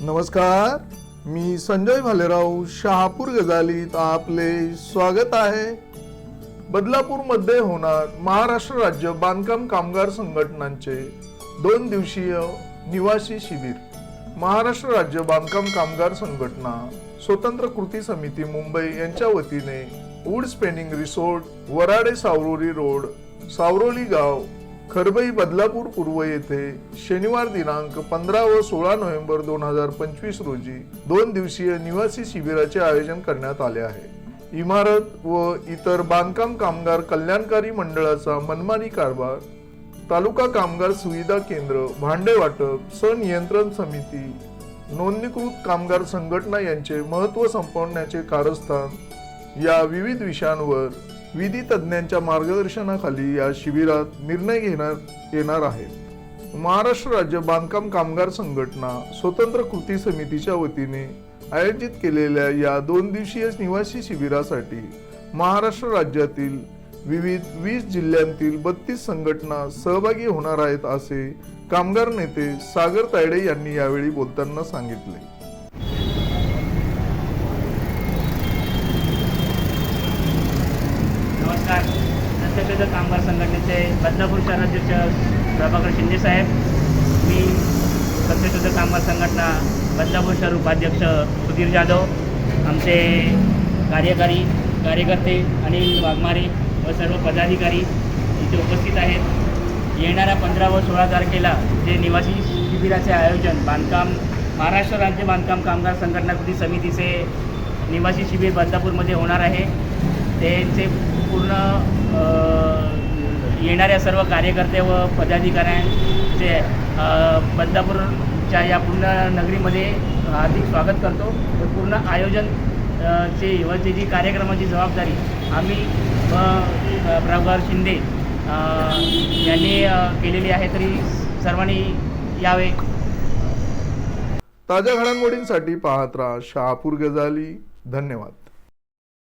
नमस्कार मी संजय भालेराव शहापूर गजालीत आपले स्वागत आहे. बदलापूरमध्ये होणार महाराष्ट्र राज्य बांधकाम कामगार संघटनांचे दोन दिवसीय निवासी शिबिर. महाराष्ट्र राज्य बांधकाम कामगार संघटना स्वतंत्र कृती समिती मुंबई यांच्या वतीने wood spinning resort Varade Savroli road Savroli गाव खरबई बदलापूर पूर्व येथे शनिवार दिनांक पंधरा व सोळा नोव्हेंबर दोन हजार पंचवीस रोजी दोन दिवसीय निवासी शिबिराचे आयोजन करण्यात आले आहे. इमारत व इतर बांधकाम कामगार कल्याणकारी मंडळाचा मनमानी कारभार तालुका कामगार सुविधा केंद्र भांडे वाटप सनियंत्रण समिती नोंदणीकृत कामगार संघटना यांचे महत्त्व संपवण्याचे कारस्थान या विविध विषयांवर विधी तज्ज्ञांच्या मार्गदर्शनाखाली या शिबिरात निर्णय घेण्यात येणार आहेत. महाराष्ट्र राज्य बांधकाम कामगार संघटना स्वतंत्र कृती समितीच्या वतीने आयोजित केलेल्या या दोन दिवसीय निवासी शिबिरासाठी महाराष्ट्र राज्यातील विविध वीस जिल्ह्यांतील बत्तीस संघटना सहभागी होणार आहेत असे कामगार नेते सागर तायडे यांनी यावेळी बोलताना सांगितले नमस्कार सत्यशोध कामगार संघटनेचे बदलापूर शहराध्यक्ष प्रभाकर शिंदे साहेब मी सत्यशोध कामगार संघटना बदलापूर शहर उपाध्यक्ष सुधीर जाधव आमचे कार्यकारी कार्यकर्ते अनिल वाघमारे व सर्व पदाधिकारी इथे उपस्थित आहेत. येणाऱ्या पंधरा व सोळा तारखेला जे निवासी शिबिराचे आयोजन बांधकाम महाराष्ट्र राज्य बांधकाम कामगार संघटना कृती समितीचे निवासी शिबिर बदलापूरमध्ये होणार आहे. त्यांचे पूर्ण येणाऱ्या सर्व कार्यकर्ते व पदाधिकाऱ्यांचे बदलापूरच्या या पूर्ण नगरीमध्ये हार्दिक स्वागत करतो. व पूर्ण आयोजन चे व त्याची कार्यक्रमाची जबाबदारी आम्ही व प्रभाकर शिंदे यांनी केलेली आहे. तरी सर्वांनी यावे. ताज्या घडामोडींसाठी पाहत राहा शहापूर गजाली. धन्यवाद.